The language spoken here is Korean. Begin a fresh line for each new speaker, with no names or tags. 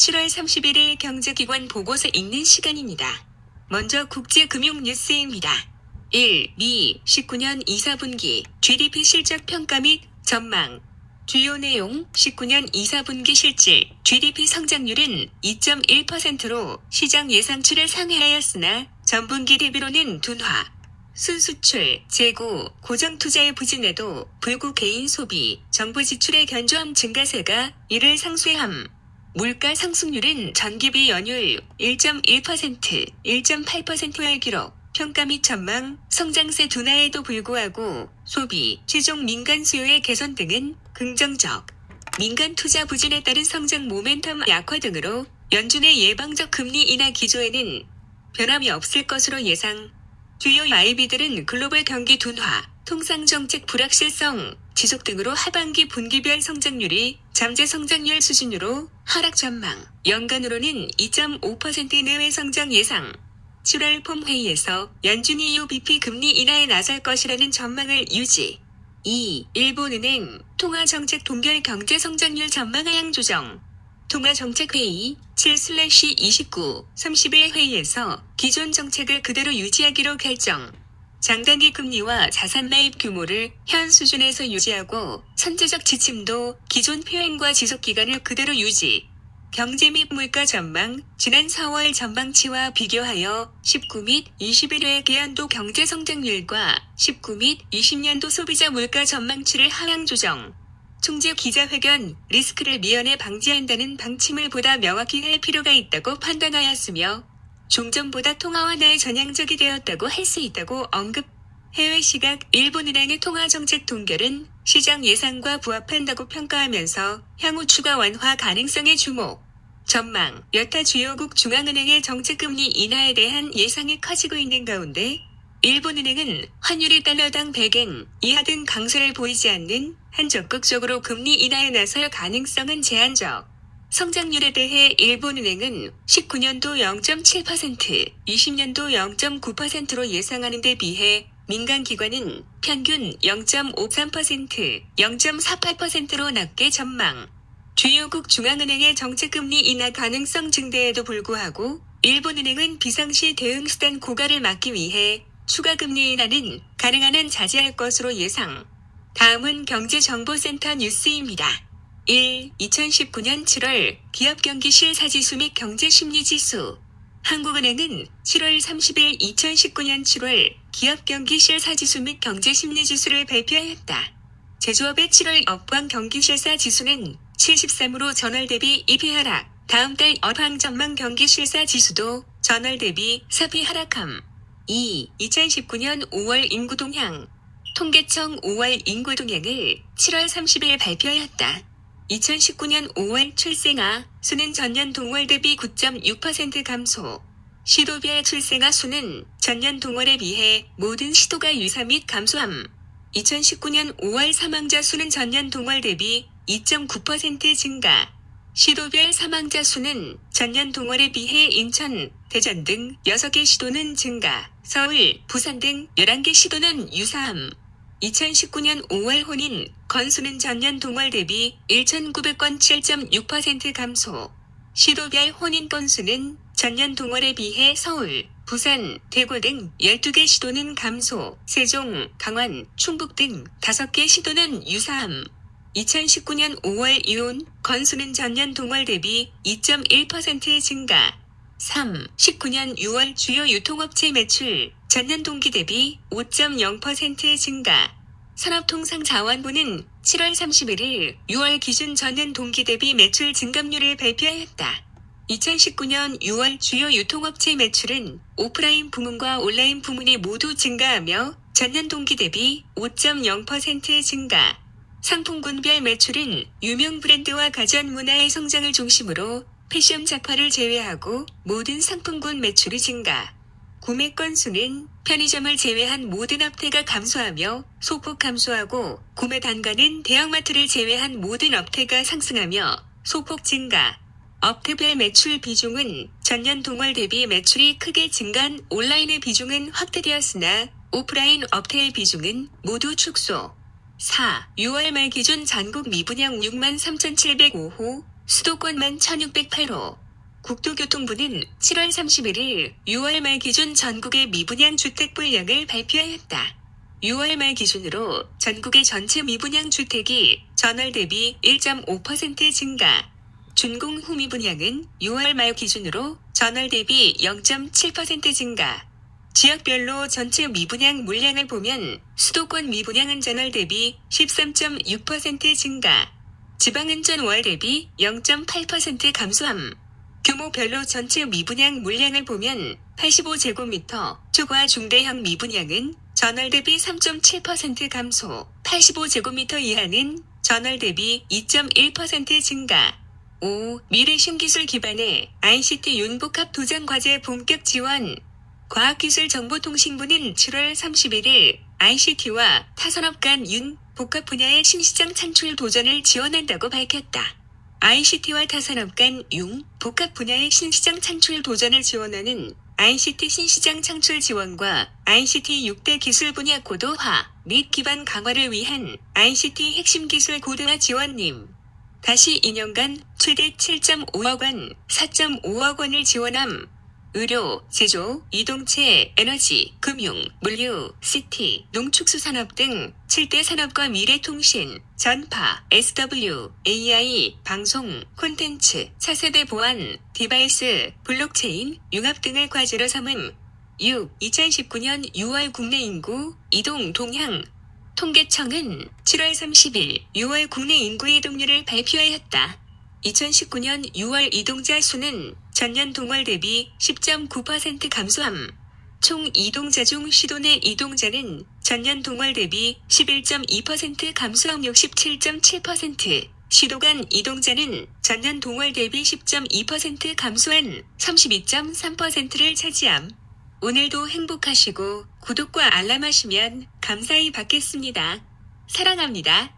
7월 31일 경제기관 보고서 읽는 시간입니다. 먼저 국제금융 뉴스입니다. 1. 미 19년 2, 4분기 GDP 실적 평가 및 전망 주요 내용 19년 2, 4분기 실질 GDP 성장률은 2.1%로 시장 예상치를 상회하였으나 전분기 대비로는 둔화. 순수출, 재고, 고정투자의 부진에도 불구 개인 소비, 정부 지출의 견조함 증가세가 이를 상쇄함. 물가 상승률은 전기비 연율 1.1%, 1.8%의 기록, 평가 및 전망, 성장세 둔화에도 불구하고 소비, 최종 민간 수요의 개선 등은 긍정적. 민간 투자 부진에 따른 성장 모멘텀 약화 등으로 연준의 예방적 금리 인하 기조에는 변함이 없을 것으로 예상. 주요 IB들은 글로벌 경기 둔화, 통상 정책 불확실성, 지속 등으로 하반기 분기별 성장률이 잠재 성장률 수준으로 하락 전망, 연간으로는 2.5% 내외 성장 예상. 7월 폼 회의에서 연준이 UBP 금리 인하에 나설 것이라는 전망을 유지. 2. 일본은행 통화정책 동결 경제 성장률 전망 하향 조정. 통화정책회의 7-29 30일 회의에서 기존 정책을 그대로 유지하기로 결정. 장단기 금리와 자산 매입 규모를 현 수준에서 유지하고 선제적 지침도 기존 표현과 지속 기간을 그대로 유지. 경제 및 물가 전망 지난 4월 전망치와 비교하여 19 및 21회 계연도 경제 성장률과 19 및 20년도 소비자 물가 전망치를 하향 조정. 총재 기자회견 리스크를 미연에 방지한다는 방침을 보다 명확히 할 필요가 있다고 판단하였으며 종전보다 통화 완화에 전향적이 되었다고 할 수 있다고 언급. 해외 시각 일본은행의 통화 정책 동결은 시장 예상과 부합한다고 평가하면서 향후 추가 완화 가능성에 주목. 전망 여타 주요국 중앙은행의 정책금리 인하에 대한 예상이 커지고 있는 가운데 일본은행은 환율이 달러당 100엔 이하 등 강세를 보이지 않는 한 적극적으로 금리 인하에 나설 가능성은 제한적. 성장률에 대해 일본은행은 19년도 0.7%, 20년도 0.9%로 예상하는 데 비해 민간 기관은 평균 0.53%, 0.48%로 낮게 전망. 주요국 중앙은행의 정책금리 인하 가능성 증대에도 불구하고 일본은행은 비상시 대응 수단 고갈을 막기 위해 추가 금리 인하는 가능한 한 자제할 것으로 예상. 다음은 경제정보센터 뉴스입니다. 1. 2019년 7월 기업 경기 실 사지수 및 경제 심리 지수. 한국은행은 7월 30일 2019년 7월 기업 경기 실 사지수 및 경제 심리 지수를 발표하였다. 제조업의 7월 업황 경기 실사 지수는 73으로 전월 대비 2배 하락. 다음 달 업황 전망 경기 실사 지수도 전월 대비 4배 하락함. 2. 2019년 5월 인구 동향. 통계청 5월 인구 동향을 7월 30일 발표하였다. 2019년 5월 출생아 수는 전년 동월 대비 9.6% 감소. 시도별 출생아 수는 전년 동월에 비해 모든 시도가 유사 및 감소함. 2019년 5월 사망자 수는 전년 동월 대비 2.9% 증가. 시도별 사망자 수는 전년 동월에 비해 인천, 대전 등 6개 시도는 증가. 서울, 부산 등 11개 시도는 유사함. 2019년 5월 혼인 건수는 전년 동월 대비 1,900건 7.6% 감소. 시도별 혼인 건수는 전년 동월에 비해 서울, 부산, 대구 등 12개 시도는 감소, 세종, 강원, 충북 등 5개 시도는 유사함. 2019년 5월 이혼 건수는 전년 동월 대비 2.1% 증가. 3. 19년 6월 주요 유통업체 매출 전년 동기 대비 5.0% 증가. 산업통상자원부는 7월 31일 6월 기준 전년 동기 대비 매출 증감률을 발표하였다. 2019년 6월 주요 유통업체 매출은 오프라인 부문과 온라인 부문이 모두 증가하며 전년 동기 대비 5.0% 증가. 상품군별 매출은 유명 브랜드와 가전 문화의 성장을 중심으로 패션 작화를 제외하고 모든 상품군 매출이 증가. 구매 건수는 편의점을 제외한 모든 업태가 감소하며 소폭 감소하고 구매 단가는 대형마트를 제외한 모든 업태가 상승하며 소폭 증가. 업태별 매출 비중은 전년 동월 대비 매출이 크게 증가한 온라인의 비중은 확대되었으나 오프라인 업태의 비중은 모두 축소. 4. 6월 말 기준 전국 미분양 63,705호, 수도권만 1608호. 국토교통부는 7월 31일 6월 말 기준 전국의 미분양 주택 분량을 발표하였다. 6월 말 기준으로 전국의 전체 미분양 주택이 전월 대비 1.5% 증가. 준공 후 미분양은 6월 말 기준으로 전월 대비 0.7% 증가. 지역별로 전체 미분양 물량을 보면 수도권 미분양은 전월 대비 13.6% 증가. 지방은 전월 대비 0.8% 감소함. 규모별로 전체 미분양 물량을 보면 85제곱미터 초과 중대형 미분양은 전월 대비 3.7% 감소, 85제곱미터 이하는 전월 대비 2.1% 증가. 5. 미래 신기술 기반의 ICT 윤복합 도전 과제 본격 지원. 과학기술정보통신부는 7월 31일 ICT와 타산업 간 윤, 복합 분야의 신시장 창출 도전을 지원한다고 밝혔다. ICT와 타산업 간 융, 복합 분야의 신시장 창출 도전을 지원하는 ICT 신시장 창출 지원과 ICT 6대 기술 분야 고도화 및 기반 강화를 위한 ICT 핵심 기술 고도화 지원님. 다시 2년간 최대 7.5억 원, 4.5억 원을 지원함. 의료, 제조, 이동체, 에너지, 금융, 물류, CT, 농축수산업 등 7대 산업과 미래통신, 전파, SW, AI, 방송, 콘텐츠, 차세대 보안, 디바이스, 블록체인, 융합 등을 과제로 삼은 6. 2019년 6월 국내 인구, 이동 동향, 통계청은 7월 30일 6월 국내 인구 이동률을 발표하였다. 2019년 6월 이동자 수는 전년 동월 대비 10.9% 감소함. 총 이동자 중 시도 내 이동자는 전년 동월 대비 11.2% 감소함 67.7%. 시도 간 이동자는 전년 동월 대비 10.2% 감소한 32.3%를 차지함. 오늘도 행복하시고 구독과 알람 하시면 감사히 받겠습니다. 사랑합니다.